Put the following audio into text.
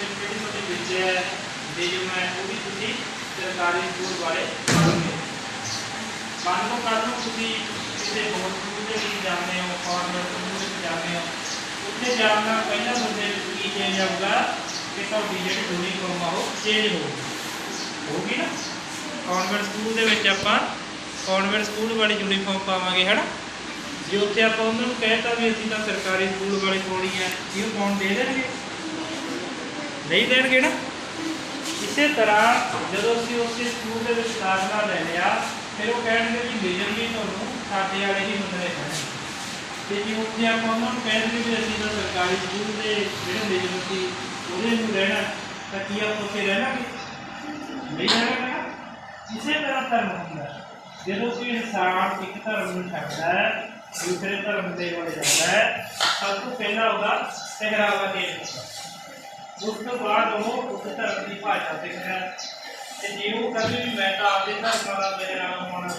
ਜਿਹੜੀ ਤੁਹਾਡੀ ਵਿੱਦਿਆ ਹੈ ਨਿਯਮ ਹੈ ਉਹ ਵੀ ਤੁਸੀਂ ਸਰਕਾਰੀ ਸਕੂਲ ਬਾਰੇ ਪੜ੍ਹੋਗੇ। ਮੰਨ ਲਓ ਕੱਲ੍ਹ ਨੂੰ ਤੁਸੀਂ ਕਿਸੇ ਹੋਰ ਸਕੂਲ ਦੇ ਵਿੱਚ ਜਾਂਦੇ ਹੋ ਕਾਨਵੈਂਟ ਸਕੂਲ ਵਿੱਚ ਜਾਂਦੇ ਹੋ, ਉੱਥੇ ਜਾਣ ਨਾਲ ਪਹਿਲਾਂ ਬੰਦੇ ਕੀ ਚੇਂਜ ਆਊਗਾ ਕਿ ਤੁਹਾਡੀ ਜਿਹੜੀ ਯੂਨੀਫਾਰਮ ਆ ਉਹ ਚੇਂਜ ਹੋਊਗੀ। ਹੋਊਗੀ ਨਾ? ਕਾਨਵੈਂਟ ਸਕੂਲ ਦੇ ਵਿੱਚ ਆਪਾਂ ਕਾਨਵੈਂਟ ਸਕੂਲ ਵਾਲੀ ਯੂਨੀਫਾਰਮ ਪਾਵਾਂਗੇ ਹੈਨਾ ਜੇ ਉੱਥੇ ਆਪਾਂ ਉਹਨਾਂ ਨੂੰ ਕਹਿਤਾ ਵੀ ਅਸੀਂ ਤਾਂ ਸਰਕਾਰੀ ਸਕੂਲ ਵਾਲੀ ਪਾਉਣੀ ਹੈ ਇਹ ਪਾਉਣ ਦੇ ਦੇਣਗੇ? ਨਹੀਂ ਦੇਣਗੇ ਨਾ। ਇਸੇ ਤਰ੍ਹਾਂ ਜਦੋਂ ਅਸੀਂ ਉਸੇ ਸਕੂਲ ਦੇ ਵਿੱਚ ਦਾਖਲਾ ਲੈ ਲਿਆ ਫਿਰ ਉਹ ਕਹਿਣਗੇ ਵੀ ਨਿਯਮ ਵੀ ਤੁਹਾਨੂੰ, ਸਾਡੇ ਵਾਲੇ ਹੀ ਮੰਨਣੇ ਪੈਣਗੇ ਤੇ ਜੇ ਉੱਥੇ ਆਪਾਂ ਉਹਨਾਂ ਨੂੰ ਕਹਿ ਵੀ ਅਸੀਂ ਤਾਂ ਸਰਕਾਰੀ ਸਕੂਲ ਦੇ ਜਿਹੜੇ ਨਿਯਮ ਸੀ, ਉਹਦੇ ਨੂੰ ਰਹਿਣਾ, ਤਾਂ ਕੀ ਆਪਾਂ ਉੱਥੇ ਰਹਿਣਾਗੇ? ਨਹੀਂ ਰਹਿਣਾ। ਇਸੇ ਤਰ੍ਹਾਂ ਧਰਮ ਹੁੰਦਾ। ਜਦੋਂ ਕੋਈ ਇਨਸਾਨ ਇੱਕ ਧਰਮ ਨੂੰ ਛੱਡਦਾ ਹੈ, ਦੂਸਰੇ ਧਰਮ ਦੇ ਵੱਲ ਜਾਂਦਾ ਹੈ, ਸਭ ਤੋਂ ਪਹਿਲਾਂ ਉਹਦਾ ਪਹਿਰਾਵਾ ਚੇਂਜ ਹੁੰਦਾ ਉਸ ਤੋਂ ਬਾਅਦ ਉਹ ਉਸ ਧਰਮ ਦੀ ਭਾਸ਼ਾ ਸਿੱਖਦਾ ਹੈ। ਤੇ ਜੇ ਉਹ ਕਦੇ ਵੀ ਮੈਂ ਤਾਂ ਆਪਦੇ ਧਰਮ ਦਾ ਪਹਿਰਾਵਾ ਪਾਉਣਾ